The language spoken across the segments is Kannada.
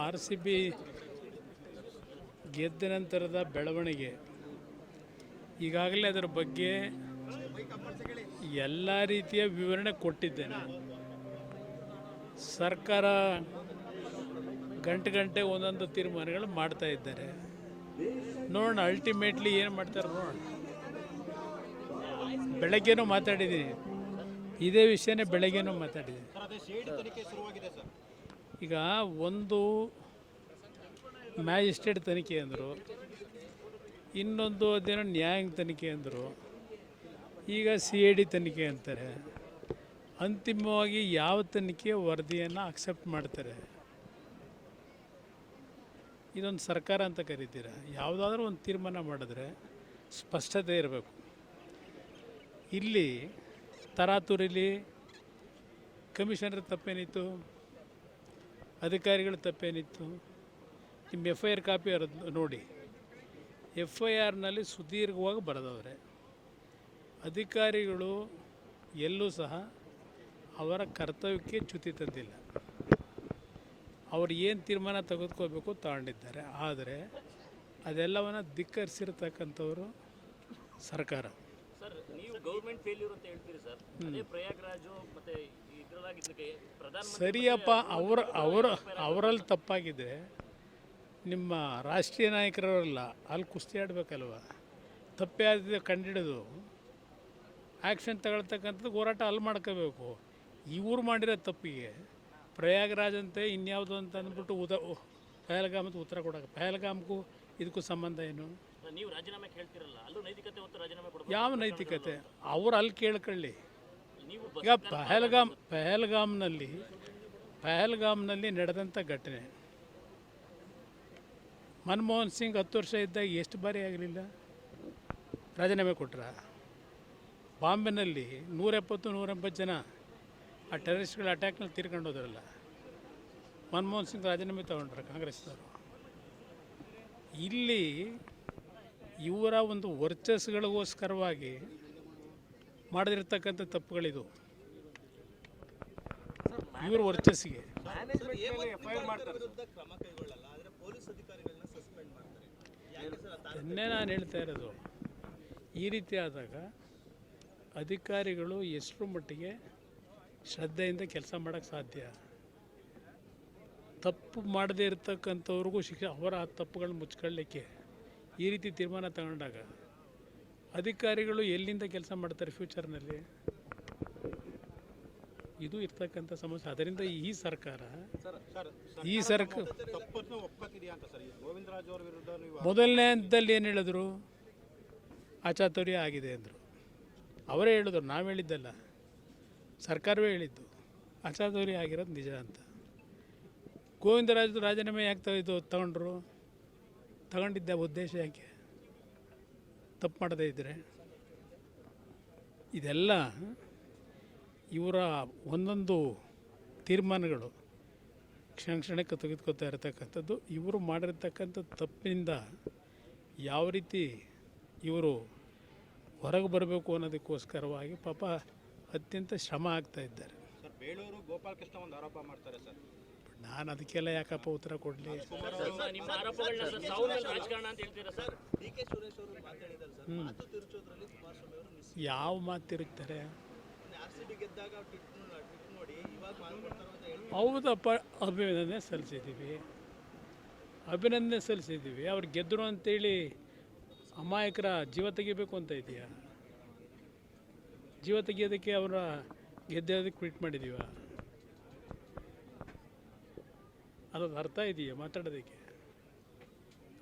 ಆರ್ ಸಿ ಬಿ ಗೆದ್ದ ನಂತರದ ಬೆಳವಣಿಗೆ. ಈಗಾಗಲೇ ಅದರ ಬಗ್ಗೆ ಎಲ್ಲ ರೀತಿಯ ವಿವರಣೆ ಕೊಟ್ಟಿದ್ದೇನೆ. ಸರ್ಕಾರ ಗಂಟೆ ಗಂಟೆ ಒಂದೊಂದು ತೀರ್ಮಾನಗಳು ಮಾಡ್ತಾ ಇದ್ದಾರೆ. ನೋಡೋಣ ಅಲ್ಟಿಮೇಟ್ಲಿ ಏನು ಮಾಡ್ತಾರೆ ನೋಡೋಣ. ಬೆಳಗ್ಗೆನೂ ಮಾತಾಡಿದ್ದೀನಿ. ಇದೇ ವಿಷಯನೇ ಬೆಳಗ್ಗೆನೂ ಮಾತಾಡಿದ್ದೀನಿ. ಈಗ ಒಂದು ಮ್ಯಾಜಿಸ್ಟ್ರೇಟ್ ತನಿಖೆ ಅಂದರು, ಇನ್ನೊಂದು ಅದೇನೋ ನ್ಯಾಯಾಂಗ ತನಿಖೆ ಅಂದರು, ಈಗ ಸಿ ಐ ಡಿ ತನಿಖೆ ಅಂತಾರೆ. ಅಂತಿಮವಾಗಿ ಯಾವ ತನಿಖೆ ವರದಿಯನ್ನು ಅಕ್ಸೆಪ್ಟ್ ಮಾಡ್ತಾರೆ? ಇದೊಂದು ಸರ್ಕಾರ ಅಂತ ಕರಿತೀರ? ಯಾವುದಾದ್ರೂ ಒಂದು ತೀರ್ಮಾನ ಮಾಡಿದ್ರೆ ಸ್ಪಷ್ಟತೆ ಇರಬೇಕು. ಇಲ್ಲಿ ತರಾತುರಿಲಿ ಕಮಿಷನರ್ ತಪ್ಪೇನಿತ್ತು? ಅಧಿಕಾರಿಗಳ ತಪ್ಪೇನಿತ್ತು? ನಿಮ್ಮ ಎಫ್ ಐ ಆರ್ ಕಾಪಿ ನೋಡಿ. ಎಫ್ ಐ ಆರ್ನಲ್ಲಿ ಸುದೀರ್ಘವಾಗಿ ಬರೆದವ್ರೆ. ಅಧಿಕಾರಿಗಳು ಎಲ್ಲೂ ಸಹ ಅವರ ಕರ್ತವ್ಯಕ್ಕೆ ಚ್ಯುತಿ ತಂದಿಲ್ಲ. ಅವರು ಏನು ತೀರ್ಮಾನ ತೆಗೆದುಕೋಬೇಕು ತಗೊಂಡಿದ್ದಾರೆ. ಆದರೆ ಅದೆಲ್ಲವನ್ನು ಧಿಕ್ಕರಿಸಿರ್ತಕ್ಕಂಥವರು ಸರ್ಕಾರ. ಸರ್ ನೀವು ಗೌರ್ಮೆಂಟ್ ಫೇಲ್ಯೂರ್ ಅಂತ ಹೇಳ್ತೀರಿ ಸರ್. ಅದೇ ಪ್ರಯಾಗ್ರಾಜು ಮತ್ತೆ ಸರಿಯಪ್ಪ ಅವರ ಅವರ ಅವರಲ್ಲಿ ತಪ್ಪಾಗಿದೆ. ನಿಮ್ಮ ರಾಷ್ಟ್ರೀಯ ನಾಯಕರವರಲ್ಲ ಅಲ್ಲಿ ಕುಸ್ತಿ ಆಡಬೇಕಲ್ವ? ತಪ್ಪೇ ಆದ ಕಂಡಿಡಿದು. ಆ್ಯಕ್ಷನ್ ತಗೊಳ್ತಕ್ಕಂಥದ್ದು ಹೋರಾಟ ಅಲ್ಲಿ ಮಾಡ್ಕೋಬೇಕು. ಇವ್ರು ಮಾಡಿರೋ ತಪ್ಪಿಗೆ ಪ್ರಯಾಗರಾಜ್ ಅಂತೆ ಇನ್ಯಾವುದು ಅಂತ ಅಂದ್ಬಿಟ್ಟು ಉದ ಪಹಲ್ಗಾಮದ ಉತ್ತರ ಕೊಡೋಕೆ ಪಹಲ್ಗಾಮ್ಗೂ ಇದಕ್ಕೂ ಸಂಬಂಧ ಏನು? ನೀವು ರಾಜೀನಾಮೆ ಕೇಳ್ತಿರಲ್ಲ ಅಲ್ಲೂ ನೈತಿಕತೆ ಯಾವ ನೈತಿಕತೆ? ಅವ್ರು ಅಲ್ಲಿ ಕೇಳ್ಕೊಳ್ಳಿ. ಈಗ ಪಹಲ್ಗಾಮ್, ಪಹಲ್ಗಾಮ್ನಲ್ಲಿ ಪಹಲ್ಗಾಮ್ನಲ್ಲಿ ನಡೆದಂಥ ಘಟನೆ. ಮನಮೋಹನ್ ಸಿಂಗ್ ಹತ್ತು ವರ್ಷ ಇದ್ದಾಗ ಎಷ್ಟು ಬಾರಿ ಆಗಲಿಲ್ಲ? ರಾಜೀನಾಮೆ ಕೊಟ್ರ? ಬಾಂಬೆನಲ್ಲಿ ನೂರೆಪ್ಪತ್ತು, ನೂರೆಂಬತ್ತು ಜನ ಆ ಟೆರರಿಸ್ಟ್ಗಳ ಅಟ್ಯಾಕ್ನಲ್ಲಿ ತೀರ್ಕೊಂಡು ಹೋದ್ರಲ್ಲ. ಮನಮೋಹನ್ ಸಿಂಗ್ ರಾಜೀನಾಮೆ ತಗೊಂಡ್ರ ಕಾಂಗ್ರೆಸ್ನವರು. ಇಲ್ಲಿ ಇವರ ಒಂದು ವರ್ಚಸ್ಗಳಿಗೋಸ್ಕರವಾಗಿ ಮಾಡದಿರ್ತಕ್ಕಂಥ ತಪ್ಪುಗಳಿದು. ಇವ್ರ ವರ್ಚಸ್ಸಿಗೆ. ಅದನ್ನೇ ನಾನು ಹೇಳ್ತಾ ಇರೋದು. ಈ ರೀತಿ ಆದಾಗ ಅಧಿಕಾರಿಗಳು ಎಷ್ಟರ ಮಟ್ಟಿಗೆ ಶ್ರದ್ಧೆಯಿಂದ ಕೆಲಸ ಮಾಡೋಕ್ಕೆ ಸಾಧ್ಯ? ತಪ್ಪು ಮಾಡದೇ ಇರತಕ್ಕಂಥವ್ರಿಗೂ ಶಿಕ್ಷೆ ಅವರ ಆ ತಪ್ಪುಗಳನ್ನ ಮುಚ್ಕೊಳ್ಳಿಕ್ಕೆ ಈ ರೀತಿ ತೀರ್ಮಾನ ತಗೊಂಡಾಗ ಅಧಿಕಾರಿಗಳು ಎಲ್ಲಿಂದ ಕೆಲಸ ಮಾಡ್ತಾರೆ ಫ್ಯೂಚರ್ನಲ್ಲಿ? ಇದು ಇರ್ತಕ್ಕಂಥ ಸಮಸ್ಯೆ. ಅದರಿಂದ ಈ ಸರ್ಕಾರ ಈ ಸರ್ಕಾರ ಮೊದಲನೇ ಹಂತದಲ್ಲಿ ಏನು ಹೇಳಿದ್ರು? ಆಚಾತುರ್ಯ ಆಗಿದೆ ಅಂದರು. ಅವರೇ ಹೇಳಿದ್ರು ನಾವು ಹೇಳಿದ್ದಲ್ಲ. ಸರ್ಕಾರವೇ ಹೇಳಿದ್ದು ಆಚಾತುರ್ಯ ಆಗಿರೋದು ನಿಜ ಅಂತ. ಗೋವಿಂದರಾಜ್ ರಾಜೀನಾಮೆ ಯಾಕೆ ಇದು ತಗೊಂಡ್ರು? ತಗೊಂಡಿದ್ದ ಉದ್ದೇಶ ಯಾಕೆ? ತಪ್ಪು ಮಾಡದೇ ಇದ್ದರೆ ಇದೆಲ್ಲ ಇವರ ಒಂದೊಂದು ತೀರ್ಮಾನಗಳು ಕ್ಷಣ ಕ್ಷಣಕ್ಕೆ ತೆಗೆದುಕೊತಾ ಇರತಕ್ಕಂಥದ್ದು. ಇವರು ಮಾಡಿರ್ತಕ್ಕಂಥ ತಪ್ಪಿನಿಂದ ಯಾವ ರೀತಿ ಇವರು ಹೊರಗೆ ಬರಬೇಕು ಅನ್ನೋದಕ್ಕೋಸ್ಕರವಾಗಿ ಪಾಪ ಅತ್ಯಂತ ಶ್ರಮ ಆಗ್ತಾ ಇದ್ದಾರೆ. ಸರ್, ಬೇಳೂರು ಗೋಪಾಲಕೃಷ್ಣ ಒಂದು ಆರೋಪ ಮಾಡ್ತಾರೆ ಸರ್. ನಾನು ಅದಕ್ಕೆಲ್ಲ ಯಾಕಪ್ಪ ಉತ್ತರ ಕೊಡಲಿ? ನಿಮ್ಮ ಆರೋಪಗಳನ್ನ ಸಾವುನಲ್ಲಿ ರಾಜಕಾರಣ ಅಂತ ಹೇಳ್ತೀರಾ ಸರ್? ಯಾವ ಮಾತು ತಿರುಗ್ತಾರೆ? ಹೌದಪ್ಪ ಅಭಿನಂದನೆ ಸಲ್ಲಿಸಿದ್ದೀವಿ. ಅಭಿನಂದನೆ ಸಲ್ಲಿಸಿದ್ದೀವಿ. ಅವ್ರು ಗೆದ್ದರು ಅಂತೇಳಿ ಅಮಾಯಕರ ಜೀವ ತೆಗಿಬೇಕು ಅಂತ ಇದೆಯಾ? ಜೀವ ತೆಗಿಯೋದಕ್ಕೆ ಅವರ ಗೆದ್ದೋದಕ್ಕೆ ಟ್ವೀಟ್ ಮಾಡಿದ್ದೀವ? ಅದೊಂದು ಅರ್ಥ ಇದೆಯಾ ಮಾತಾಡೋದಕ್ಕೆ?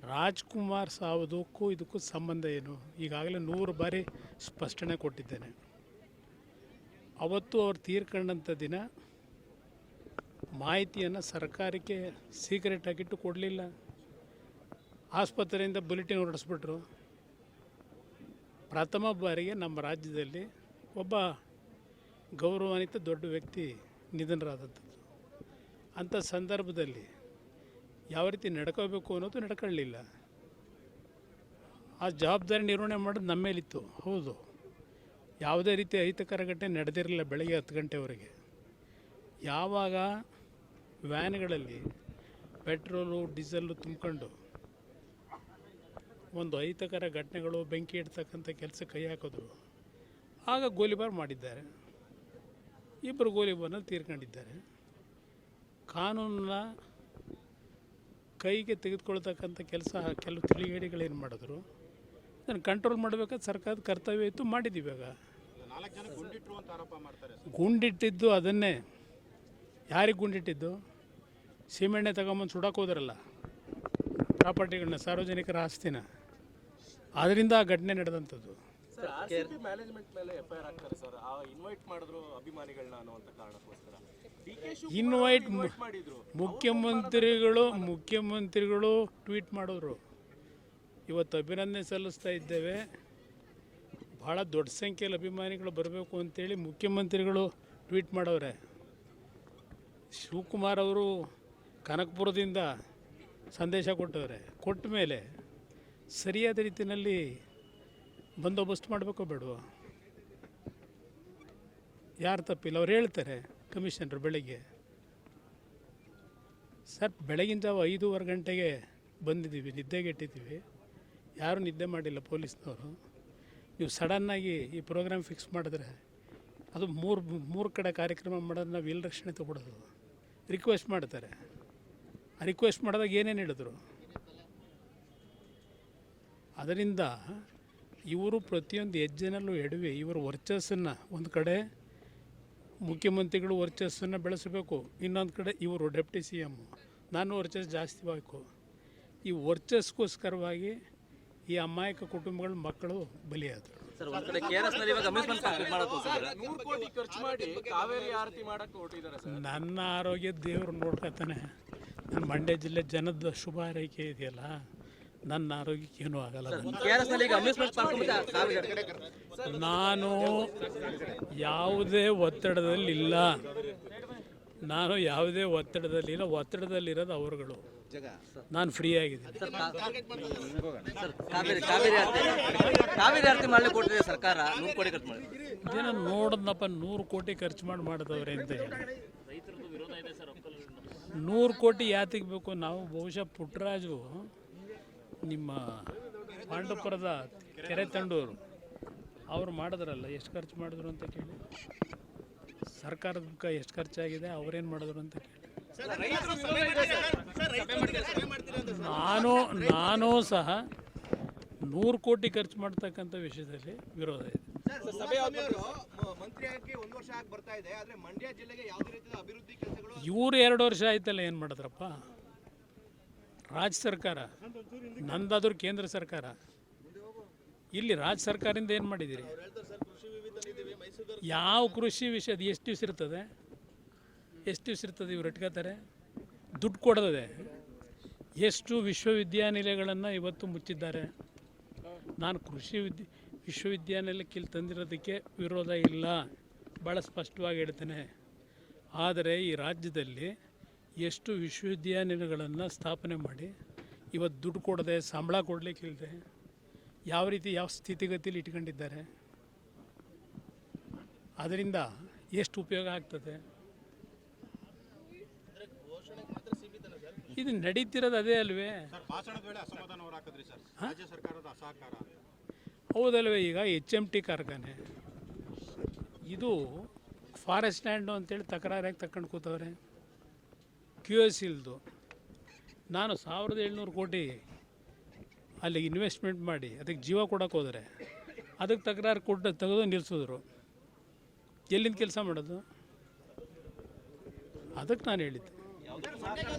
ರಾಜ್ಕುಮಾರ್ ಸಾವುದಕ್ಕೂ ಇದಕ್ಕೂ ಸಂಬಂಧ ಏನು? ಈಗಾಗಲೇ ನೂರು ಬಾರಿ ಸ್ಪಷ್ಟನೆ ಕೊಟ್ಟಿದ್ದೇನೆ. ಅವತ್ತು ಅವ್ರು ತೀರ್ಕೊಂಡಂಥ ದಿನ ಮಾಹಿತಿಯನ್ನು ಸರ್ಕಾರಕ್ಕೆ ಸೀಕ್ರೆಟ್ ಆಗಿಟ್ಟು ಕೊಡಲಿಲ್ಲ. ಆಸ್ಪತ್ರೆಯಿಂದ ಬುಲೆಟಿನ್ ಹೊರಡಿಸ್ಬಿಟ್ರು. ಪ್ರಥಮ ಬಾರಿಗೆ ನಮ್ಮ ರಾಜ್ಯದಲ್ಲಿ ಒಬ್ಬ ಗೌರವಾನ್ವಿತ ದೊಡ್ಡ ವ್ಯಕ್ತಿ ನಿಧನರಾದದ್ದು. ಅಂಥ ಸಂದರ್ಭದಲ್ಲಿ ಯಾವ ರೀತಿ ನಡ್ಕೋಬೇಕು ಅನ್ನೋದು ನಡ್ಕೊಳ್ಳಿಲ್ಲ. ಆ ಜವಾಬ್ದಾರಿ ನಿರ್ವಹಣೆ ಮಾಡೋದು ನಮ್ಮ ಮೇಲಿತ್ತು. ಹೌದು. ಯಾವುದೇ ರೀತಿ ಅಹಿತಕರ ಘಟನೆ ನಡೆದಿರಲಿಲ್ಲ ಬೆಳಗ್ಗೆ ಹತ್ತು ಗಂಟೆವರೆಗೆ. ಯಾವಾಗ ವ್ಯಾನ್ಗಳಲ್ಲಿ ಪೆಟ್ರೋಲು, ಡೀಸೆಲ್ಲು ತುಂಬಿಕೊಂಡು ಒಂದು ಅಹಿತಕರ ಘಟನೆಗಳು ಬೆಂಕಿ ಇಡ್ತಕ್ಕಂಥ ಕೆಲಸ ಕೈ ಹಾಕಿದ್ರು. ಆಗ ಗೋಲಿಬಾರ್ ಮಾಡಿದ್ದಾರೆ. ಇಬ್ಬರು ಗೋಲಿಬಾರ್ನಲ್ಲಿ ತೀರ್ಕೊಂಡಿದ್ದಾರೆ. ಕಾನೂನನ್ನ ಕೈಗೆ ತೆಗೆದುಕೊಳ್ತಕ್ಕಂಥ ಕೆಲಸ ಕೆಲವು ತಿಳಿಗೇಡಿಗಳೇನು ಮಾಡಿದ್ರು? ಅದನ್ನು ಕಂಟ್ರೋಲ್ ಮಾಡಬೇಕಾದ ಸರ್ಕಾರದ ಕರ್ತವ್ಯ ಇತ್ತು ಮಾಡಿದ್ದೀವಿ ಇವಾಗ ನಾಲ್ಕು ಜನ ಗುಂಡಿಟ್ರು ಅಂತ ಆರೋಪ ಮಾಡ್ತಾರೆ ಸರ್. ಗುಂಡಿಟ್ಟಿದ್ದು ಅದನ್ನೇ. ಯಾರಿಗೆ ಗುಂಡಿಟ್ಟಿದ್ದು? ಸೀಮೆಣ್ಣೆ ತಗೊಂಬಂದು ಸುಡಕ್ಕೆ ಹೋದ್ರಲ್ಲ ಪ್ರಾಪರ್ಟಿಗಳನ್ನ ಸಾರ್ವಜನಿಕರ ಆಸ್ತಿನ. ಅದರಿಂದ ಆ ಘಟನೆ ನಡೆದಂಥದ್ದು. ಮ್ಯಾನೇಜ್ಮೆಂಟ್ ಮೇಲೆ ಎಫ್ ಐ ಆರ್ ಹಾಕ್ತಾರೆ ಸರ್. ಆ ಇನ್ವೈಟ್ ಮಾಡಿದ್ರು ಅಭಿಮಾನಿಗಳನ್ನ ಅನ್ನುವಂಥ ಕಾರಣಕ್ಕೋಸ್ಕರ. ಇನ್ವೈಟ್ ಮುಖ್ಯಮಂತ್ರಿಗಳು ಮುಖ್ಯಮಂತ್ರಿಗಳು ಟ್ವೀಟ್ ಮಾಡಿದ್ರು ಇವತ್ತು ಅಭಿನಂದನೆ ಸಲ್ಲಿಸ್ತಾ ಇದ್ದೇವೆ. ಭಾಳ ದೊಡ್ಡ ಸಂಖ್ಯೆಯಲ್ಲಿ ಅಭಿಮಾನಿಗಳು ಬರಬೇಕು ಅಂತೇಳಿ ಮುಖ್ಯಮಂತ್ರಿಗಳು ಟ್ವೀಟ್ ಮಾಡವ್ರೆ. ಶಿವಕುಮಾರ್ ಅವರು ಕನಕಪುರದಿಂದ ಸಂದೇಶ ಕೊಟ್ಟವ್ರೆ. ಕೊಟ್ಟ ಮೇಲೆ ಸರಿಯಾದ ರೀತಿಯಲ್ಲಿ ಬಂದೋಬಸ್ತ್ ಮಾಡಬೇಕೋ ಬೇಡವೋ? ಯಾರು ತಪ್ಪಿಲ್ಲ, ಅವ್ರು ಹೇಳ್ತಾರೆ. ಕಮಿಷನರ್ ಬೆಳಗ್ಗೆ. ಸರ್ ಬೆಳಗಿನ ಜಾವ ಐದೂವರೆ ಗಂಟೆಗೆ ಬಂದಿದ್ದೀವಿ ನಿದ್ದೆಗೆಟ್ಟಿದ್ದೀವಿ ಯಾರೂ ನಿದ್ದೆ ಮಾಡಿಲ್ಲ ಪೊಲೀಸ್ನವರು. ನೀವು ಸಡನ್ನಾಗಿ ಈ ಪ್ರೋಗ್ರಾಮ್ ಫಿಕ್ಸ್ ಮಾಡಿದ್ರೆ ಅದು ಮೂರು ಮೂರು ಕಡೆ ಕಾರ್ಯಕ್ರಮ ಮಾಡೋದು ನಾವು ರಕ್ಷಣೆ ತಗೊಡೋದು ರಿಕ್ವೆಸ್ಟ್ ಮಾಡ್ತಾರೆ. ರಿಕ್ವೆಸ್ಟ್ ಮಾಡಿದಾಗ ಏನೇನು ಹೇಳಿದ್ರು? ಅದರಿಂದ ಇವರು ಪ್ರತಿಯೊಂದು ಹೆಜ್ಜೆನಲ್ಲೂ ಎಡವಿ ಇವರು ವರ್ಚಸ್ಸನ್ನು ಒಂದು ಕಡೆ ಮುಖ್ಯಮಂತ್ರಿಗಳು ವರ್ಚಸ್ಸನ್ನು ಬೆಳೆಸಬೇಕು. ಇನ್ನೊಂದು ಕಡೆ ಇವರು ಡೆಪ್ಟಿ ಸಿ ಎಂ ನಾನು ವರ್ಚಸ್ ಜಾಸ್ತಿ ಬೇಕು ಈ ವರ್ಚಸ್ಗೋಸ್ಕರವಾಗಿ ಈ ಅಮಾಯಕ ಕುಟುಂಬಗಳ ಮಕ್ಕಳು ಬಲಿಯಾದರು. ನನ್ನ ಆರೋಗ್ಯ ದೇವರು ನೋಡ್ಕೊತಾನೆ. ನನ್ನ ಮಂಡ್ಯ ಜಿಲ್ಲೆ ಜನದ ಶುಭ ಹಾರೈಕೆ ಇದೆಯಲ್ಲ? ನನ್ನ ಆರೋಗ್ಯಕ್ಕೆ ಏನೂ ಆಗಲ್ಲ ನಾನು ಯಾವುದೇ ಒತ್ತಡದಲ್ಲಿಲ್ಲ ನಾನು ಯಾವುದೇ ಒತ್ತಡದಲ್ಲಿಲ್ಲ ಒತ್ತಡದಲ್ಲಿರೋದು ಅವರುಗಳು. ನಾನು ಫ್ರೀ ಆಗಿದ್ದೀನಿ. ಇದೇನೋ ನೋಡಿದ್ನಪ್ಪ ನೂರು ಕೋಟಿ ಖರ್ಚು ಮಾಡಿ ಮಾಡಿದವ್ರೆ ಅಂತ ಹೇಳಿ. ವಿರೋಧ ಇದೆ ಸರ್ ಒಕ್ಕಲು. ನೂರು ಕೋಟಿ ಯಾತಿಗೆ ಬೇಕು? ನಾವು ಬಹುಶಃ ಪುಟ್ಟರಾಜು ನಿಮ್ಮ ಪಾಂಡವಪುರದ ಕೆರೆ ತಂಡೂರು, ಅವ್ರು ಮಾಡಿದ್ರಲ್ಲ, ಎಷ್ಟು ಖರ್ಚು ಮಾಡಿದ್ರು ಅಂತ ಕೇಳಿ. ಸರ್ಕಾರದ ಬುಕ್ಕ ಎಷ್ಟು ಖರ್ಚಾಗಿದೆ, ಅವ್ರೇನು ಮಾಡಿದ್ರು ಅಂತ ಕೇಳಿ. ನಾನು ನಾನು ಸಹ ನೂರು ಕೋಟಿ ಖರ್ಚು ಮಾಡ್ತಕ್ಕಂಥ ವಿಷಯದಲ್ಲಿ ವಿರೋಧ ಇದೆ. ಇವ್ರು ಎರಡು ವರ್ಷ ಆಯ್ತಲ್ಲ, ಏನು ಮಾಡಿದ್ರಪ್ಪ? ರಾಜ್ಯ ಸರ್ಕಾರ, ನಂದಾದ್ರೂ ಕೇಂದ್ರ ಸರ್ಕಾರ, ಇಲ್ಲಿ ರಾಜ್ಯ ಸರ್ಕಾರದಿಂದ ಏನು ಮಾಡಿದ್ದೀರಿ? ಯಾವ ಕೃಷಿ ವಿಷಯ, ಅದು ಎಷ್ಟು ದಿವಸ ಇರ್ತದೆ? ಎಷ್ಟು ದಿವಸ ಇರ್ತದೆ ಇವ್ರು ಇಟ್ಕೋತಾರೆ? ದುಡ್ಡು ಕೊಡದೆ ಎಷ್ಟು ವಿಶ್ವವಿದ್ಯಾನಿಲಯಗಳನ್ನು ಇವತ್ತು ಮುಚ್ಚಿದ್ದಾರೆ? ನಾನು ಕೃಷಿ ವಿದ್ಯ ವಿಶ್ವವಿದ್ಯಾನಿಲಯಕ್ಕೆ ಇಲ್ಲಿ ತಂದಿರೋದಕ್ಕೆ ವಿರೋಧ ಇಲ್ಲ. ಭಾಳ ಸ್ಪಷ್ಟವಾಗಿ ಹೇಳ್ತೇನೆ. ಆದರೆ ಈ ರಾಜ್ಯದಲ್ಲಿ ಎಷ್ಟು ವಿಶ್ವವಿದ್ಯಾನಿಲಯಗಳನ್ನು ಸ್ಥಾಪನೆ ಮಾಡಿ ಇವತ್ತು ದುಡ್ಡು ಕೊಡದೆ ಸಂಬಳ ಕೊಡಲಿಕ್ಕಿಲ್ಲದೆ ಯಾವ ರೀತಿ ಯಾವ ಸ್ಥಿತಿಗತಿಲಿ ಇಟ್ಕೊಂಡಿದ್ದಾರೆ ಅದರಿಂದ ಎಷ್ಟು ಉಪಯೋಗ ಆಗ್ತದೆ? ಇದು ನಡೀತಿರೋದು ಅದೇ ಅಲ್ವೇ? ಹೌದಲ್ವೇ ಈಗ ಎಚ್ ಎಂ ಟಿ ಕಾರ್ಖಾನೆ. ಇದು ಫಾರೆಸ್ಟ್ ಲ್ಯಾಂಡು ಅಂತೇಳಿ ತಕರಾರಾಗಿ ತಕೊಂಡು ಕೂತವ್ರೆ. Q S ಇಲ್ದು. ನಾನು ಸಾವಿರದ ಏಳ್ನೂರು ಕೋಟಿ ಅಲ್ಲಿ ಇನ್ವೆಸ್ಟ್ಮೆಂಟ್ ಮಾಡಿ, ಅದಕ್ಕೆ ಜೀವ ಕೊಡೋಕೆ ಹೋದರೆ, ಅದಕ್ಕೆ ತಕರಾರು ಕೊಟ್ಟು ತೆಗೆದು ನಿಲ್ಲಿಸಿದ್ರು. ಎಲ್ಲಿಂದ ಕೆಲಸ ಮಾಡೋದು? ಅದಕ್ಕೆ ನಾನು ಹೇಳಿದ್ದೆ.